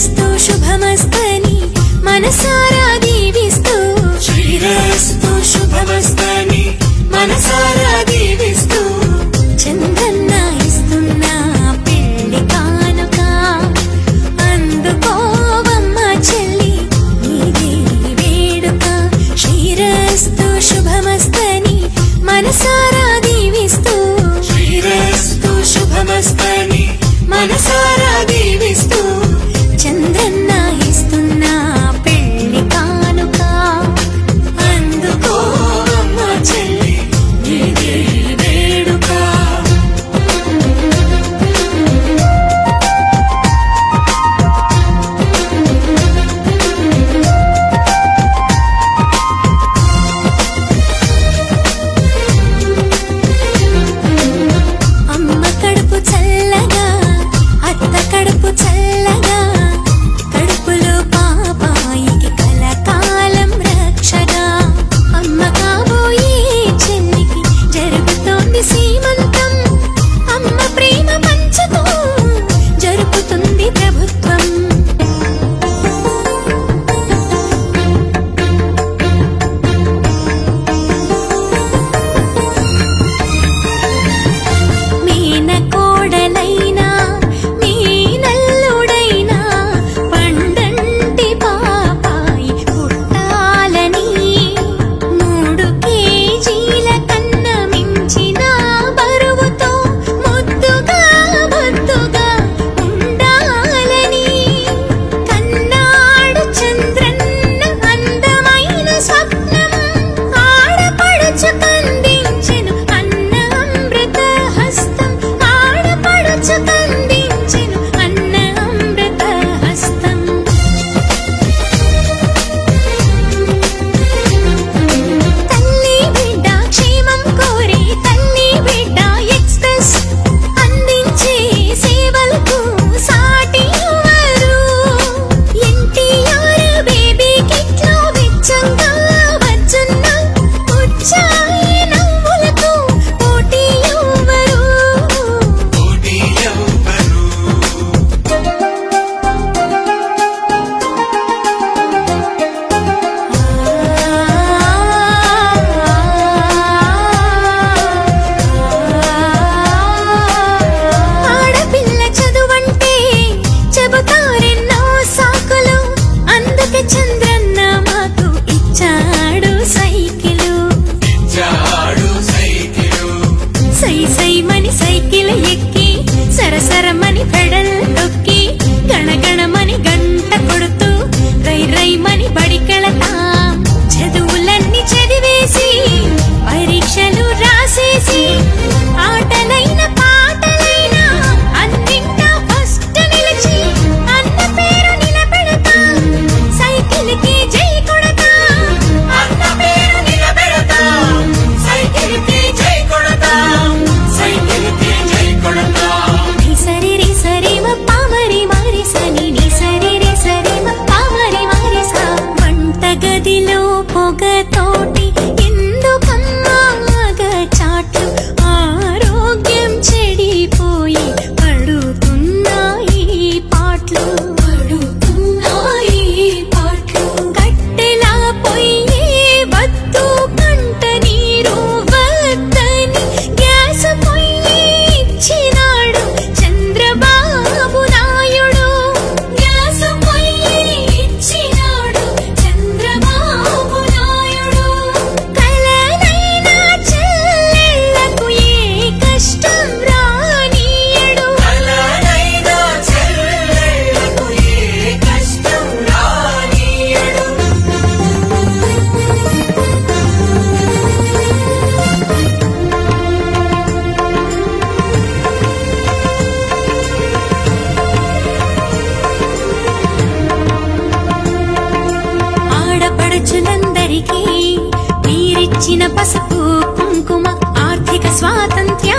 శ్రీరేస్తు శుభమస్తని మనసారా దీవిస్తూ. శ్రీరేస్తు శుభమస్తని మనసారా ಕೋಟಿ ಸ್ವಾತಂತ್ರ್ಯ